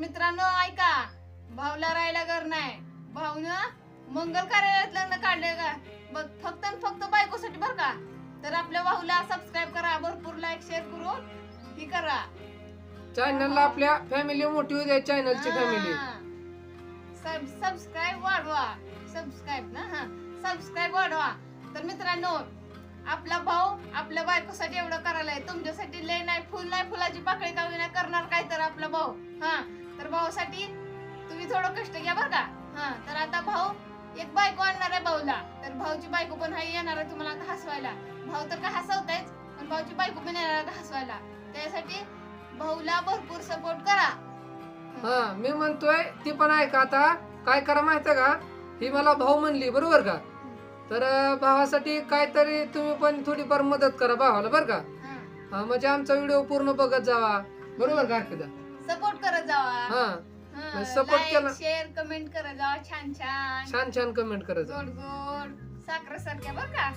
मित्रांनो ऐका. भाऊला राहायला घर नाही. भाऊनं मंगल कार्यालयात लग्न काढले का? बघ फक्त फक्त बायकोसाठी बर का? तर आपल्या भाऊला सबस्क्राईब करा भरपूर लाईक शेअर करून ही करा. चॅनलला आपल्या फॅमिली मोठी होऊ द्या चॅनलची फॅमिली सबस्क्राईब वाढवा. सबस्क्राईब ना? हा. सबस्क्राईब वाढवा. तर मित्रांनो आपला भाऊ आपल्या बायकोसाठी एवढं करायला तुमच्यासाठी लय नाही फुल नाही फुलाची पाकळी का नाही करणार काय तर आपला भाऊ? हा. तर भाऊसाठी तुम्ही थोडं कष्ट घ्या बरं का. हा तर आता भाऊ एक बायको आणणार आहे भाऊला. तर भाऊची बायको पण हाय येणार आहे तुम्हाला आता हसवायला. भाऊ तर काय हसवतायच पण भाऊची बायको पण येणार आहे हसवायला. त्यासाठी भाऊला भरपूर सपोर्ट करा. हा मी म्हणतोय ती पण ऐका आता. काय करा माहितीये का? ही मला भाऊ म्हणली बरोबर का? तर भावासाठी काहीतरी तुम्ही पण थोडीफार मदत करा भावाला बरं का? हा. हा म्हणजे आमचा व्हिडिओ पूर्ण बघत जावा. बरोबर का सपोर्ट करत जावा. हा. हा, support like, केला. शेअर कमेंट करत जावा छान छान. छान छान कमेंट करत जा. गोड गोड. साखर सारख्या बर का?